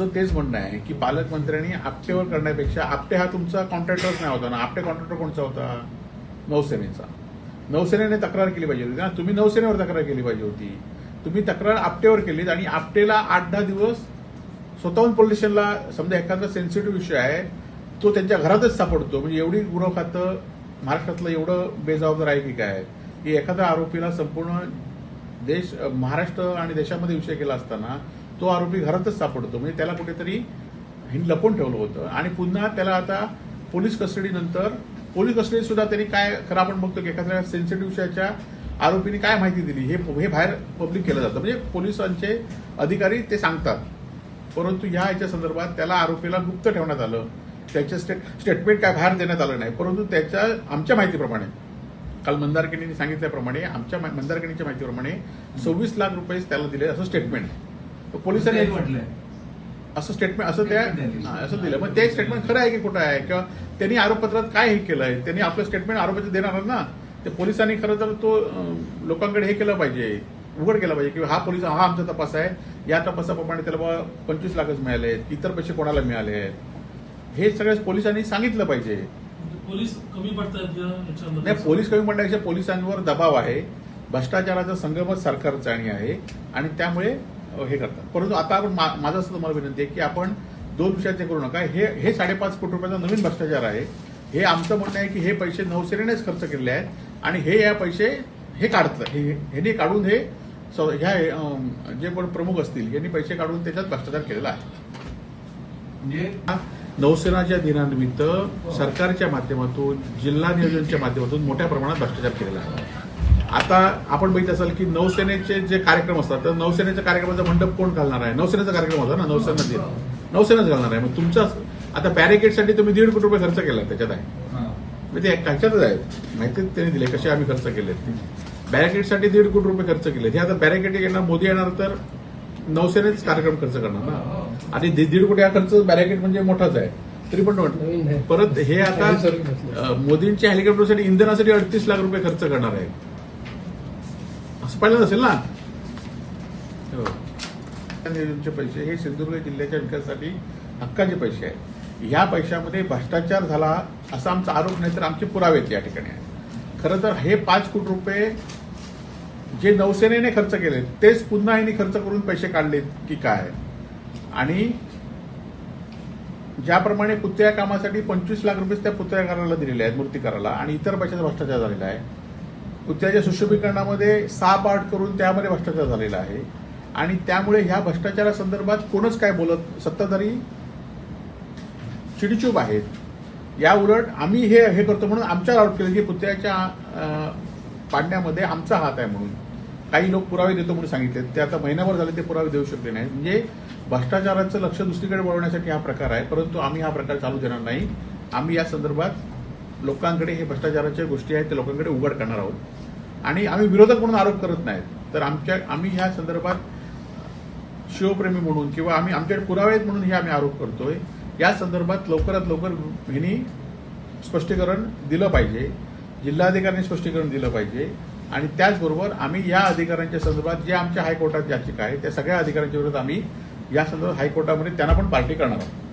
तेच म्हणणं आहे की पालकमंत्र्यांनी आपटेवर करण्यापेक्षा आपटे हा तुमचा कॉन्ट्रॅक्टरच नाही होता ना. आपटे कॉन्ट्रॅक्टर कोणचा होता? नौसेनेचा. नौसेनेने तक्रार केली पाहिजे होती ना. तुम्ही नौसेनेवर तक्रार केली पाहिजे होती. तुम्ही तक्रार आपटेवर केलीत आणि आपटेला आठ दहा दिवस स्वतःहून पोलीस स्टेशनला समजा एखादा सेन्सिटिव्ह विषय आहे तो त्यांच्या घरातच सापडतो. म्हणजे एवढी गुन्हा खातं महाराष्ट्रातलं एवढं बेजबाबदार आहे की काय? की एखाद्या आरोपीला संपूर्ण देश महाराष्ट्र आणि देशामध्ये विषय केला असताना तो आरोपी घरातच सापडतो. म्हणजे त्याला कुठेतरी हिंड लपवून ठेवलं होतं. आणि पुन्हा त्याला आता पोलीस कस्टडीनंतर पोलीस कस्टडी सुद्धा त्यांनी काय खरं आपण बघतो की एखाद्या सेन्सिटिव्ह विषयाच्या आरोपीने काय माहिती दिली हे हे बाहेर पब्लिक केलं जातं. म्हणजे पोलिसांचे अधिकारी ते सांगतात. परंतु ह्या याच्या संदर्भात त्याला आरोपीला गुप्त ठेवण्यात आलं. त्याचे स्टे स्टेटमेंट काय बाहेर देण्यात आलं नाही. परंतु त्याच्या आमच्या माहितीप्रमाणे काल मंदारकिणीने सांगितल्याप्रमाणे आमच्या मंदारकिणीच्या माहितीप्रमाणे सव्वीस लाख रुपये त्याला दिले असं स्टेटमेंट आहे पोलिसांनी म्हटलंय. असं स्टेटमेंट असं त्या. हा, असं दिलं. मग ते स्टेटमेंट खरं आहे की खोटं आहे? किंवा त्यांनी आरोपपत्रात काय हे केलंय? त्यांनी आपलं स्टेटमेंट आरोपाचं देणार ना? ते पोलिसांनी खरं तर तो लोकांकडे हे केलं पाहिजे. उघड केलं पाहिजे की हा पोलीस हा आमचा तपास आहे. या तपासाप्रमाणे त्याला बाबा पंचवीस लाखच मिळाले आहेत. इतर पैसे कोणाला मिळाले आहेत? हे सगळ्या पोलिसांनी सांगितलं पाहिजे. म्हणजे पोलीस कमी पडतात नाही पोलीस कमी म्हणण्यापेक्षा पोलिसांवर दबाव आहे. भ्रष्टाचाराचा संगमच सरकारचं आणि आहे. आणि त्यामुळे हे करतात. परंतु आता आपण माझं असं तुम्हाला विनंती आहे की आपण दोन विषयाचे करू नका. हे हे साडेपाच कोटी रुपयाचा नवीन भ्रष्टाचार आहे. हे आमचं म्हणणं आहे की हे पैसे नवसेनेनेच खर्च केलेले आहेत आणि हे या पैसे हे काढतात हे ह्यांनी काढून हे ह्या जे कोण प्रमुख असतील यांनी पैसे काढून त्याच्यात भ्रष्टाचार केलेला आहे. म्हणजे नौसेनाच्या दिनानिमित्त सरकारच्या माध्यमातून जिल्हा नियोजनच्या माध्यमातून मोठ्या प्रमाणात भ्रष्टाचार केलेला आहे. आता आपण बघित असाल की नौसेनेचे जे कार्यक्रम असतात तर नौसेनेच्या कार्यक्रमाचा मंडप कोण घालणार आहे? नौसेनेचा कार्यक्रम होता ना नौसेना दिन नौसेनाच घालणार आहे. मग तुमचा आता बॅरिकेडसाठी तुम्ही दीड कोटी रुपये खर्च केला त्याच्यात आहे. हा. म्हणजे ते ह्याच्यातच आहे माहिती त्यांनी दिले कसे आम्ही खर्च केले? बॅरिकेडसाठी दीड कोटी रुपये खर्च केले. हे आता बॅरिकेड येणार मोदी येणार तर नौसेनेच कार्यक्रम खर्च करणार ना? आणि दीड कोटी हा खर्च बॅरिकेड म्हणजे मोठाच आहे. तरी पण म्हटलं परत हे आता मोदींच्या हेलिकॉप्टरसाठी इंधनासाठी अडतीस लाख रुपये खर्च करणार आहे. असं पाहिलं नसेल ना? हो. नियोजनचे पैसे हे सिंधुदुर्ग जिल्ह्याच्या विकासासाठी हक्काचे पैसे आहेत. ह्या पैशामध्ये भ्रष्टाचार झाला असा आमचा आरोप नाही तर आमचे पुरावे आहेत या ठिकाणी आहेत. खरं तर हे पाच कोटी रुपये जे नौसेनेने खर्च केले तेच पुन्हा यांनी खर्च करून पैसे काढलेत की काय? आणि ज्याप्रमाणे पुतळ्या कामासाठी पंचवीस लाख रुपये त्या पुतळ्याकाराला दिलेले आहेत मूर्तिकाराला आणि इतर पैशाचा भ्रष्टाचार झालेला आहे. पुतळ्याच्या सुशोभीकरणामध्ये साप आठ करून त्यामध्ये भ्रष्टाचार झालेला आहे. आणि त्यामुळे ह्या भ्रष्टाचारासंदर्भात कोणच काय बोलत सत्ताधारी चिडीचूप आहेत. या उलट आम्ही हे हे करतो म्हणून आमच्यावर आरोप केले की पुतळ्याच्या पाडण्यामध्ये आमचा हात आहे म्हणून. काही लोक पुरावे देतो म्हणून सांगितले. ते आता महिनाभर झाले ते पुरावे देऊ शकले नाही म्हणजे भ्रष्टाचाराचं लक्ष दुसरीकडे वळवण्यासाठी हा प्रकार आहे. परंतु आम्ही हा प्रकार चालू देणार नाही. आम्ही या संदर्भात लोकांकडे हे भ्रष्टाचाराच्या गोष्टी आहेत ते लोकांकडे उघड करणार आहोत. आणि आम्ही विरोधक म्हणून आरोप करत नाहीत. तर आमच्या आम्ही ह्या संदर्भात शिवप्रेमी म्हणून किंवा आम्ही आमच्याकडे पुरावे आहेत म्हणून हे आम्ही आरोप करतोय. या संदर्भात लवकरात लवकर ह्यांनी स्पष्टीकरण दिलं पाहिजे. जिल्हाधिकाऱ्यांनी स्पष्टीकरण दिलं पाहिजे. आणि त्याचबरोबर आम्ही या अधिकाऱ्यांच्या संदर्भात जे आमच्या हायकोर्टात याचिका आहे त्या सगळ्या अधिकाऱ्यांच्या विरोधात आम्ही या संदर्भात हायकोर्टामध्ये त्यांना पण पार्टी करणार आहोत.